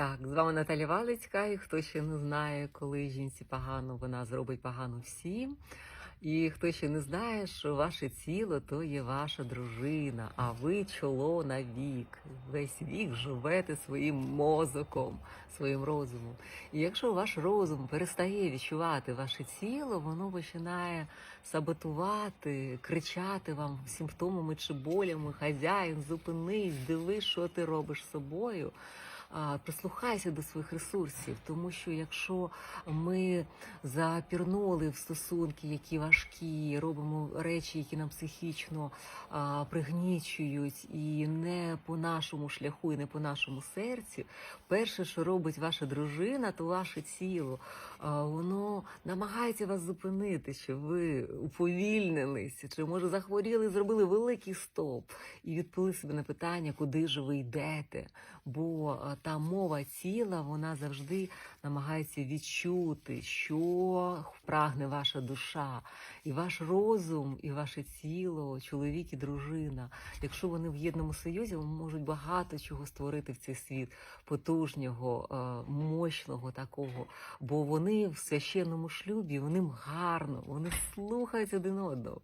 Так, з вами Наталя Валицька, і хто ще не знає, коли жінці погано, вона зробить погано всім. І хто ще не знає, що ваше тіло то є ваша дружина, а ви чоло на вік. Весь вік живете своїм мозоком, своїм розумом. І якщо ваш розум перестає відчувати ваше тіло, воно починає саботувати, кричати вам симптомами чи болями, хазяїн, зупинись, дивись, що ти робиш з собою. Прислухайся до своїх ресурсів, тому що якщо ми запірнули в стосунки, які важкі, робимо речі, які нам психічно а, пригнічують, і не по нашому шляху, і не по нашому серцю, перше, що робить ваша дружина, то ваше тіло, а, воно намагається вас зупинити, щоб ви уповільнилися, чи може захворіли, зробили великий стоп і відповіли себе на питання, куди ж ви йдете. Бо та мова тіла вона завжди намагається відчути, що прагне ваша душа, і ваш розум, і ваше тіло, чоловік і дружина. Якщо вони в єдному союзі, вони можуть багато чого створити в цей світ потужнього, е, такого. Бо вони в священному шлюбі, вони гарно, вони слухають один одного.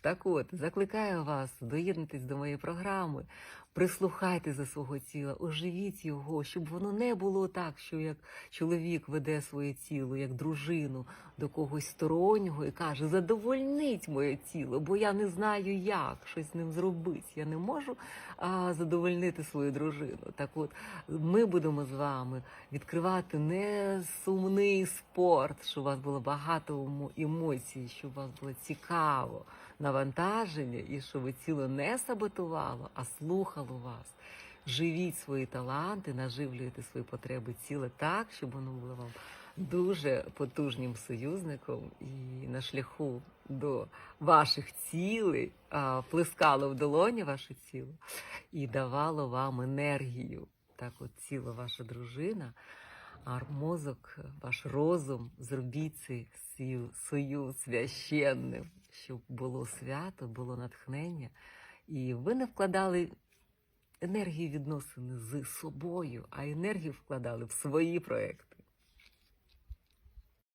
Так от, закликаю вас доєднатись до моєї програми. Прислухайте за свого тіла, оживіть його, щоб воно не було так, що як чоловік веде своє тіло, як дружину до когось стороннього і каже: задовольніть моє тіло, бо я не знаю, як щось з ним зробити. Я не можу а, задовольнити свою дружину. Так от ми будемо з вами відкривати не сумний спорт, щоб у вас було багато емоцій, щоб у вас було цікаво навантаження, і щоб тіло не саботувало, а слухало вас. Живіть свої таланти, наживлюйте свої потреби тіла так, щоб воно було вам дуже потужним союзником і на шляху до ваших цілей плескало в долоні ваше тіло і давало вам енергію. Так, от тіло ваша дружина, а мозок, ваш розум, зробіть цей союз священним, щоб було свято, було натхнення, і ви не вкладали енергію відносини з собою, а енергію вкладали в свої проекти.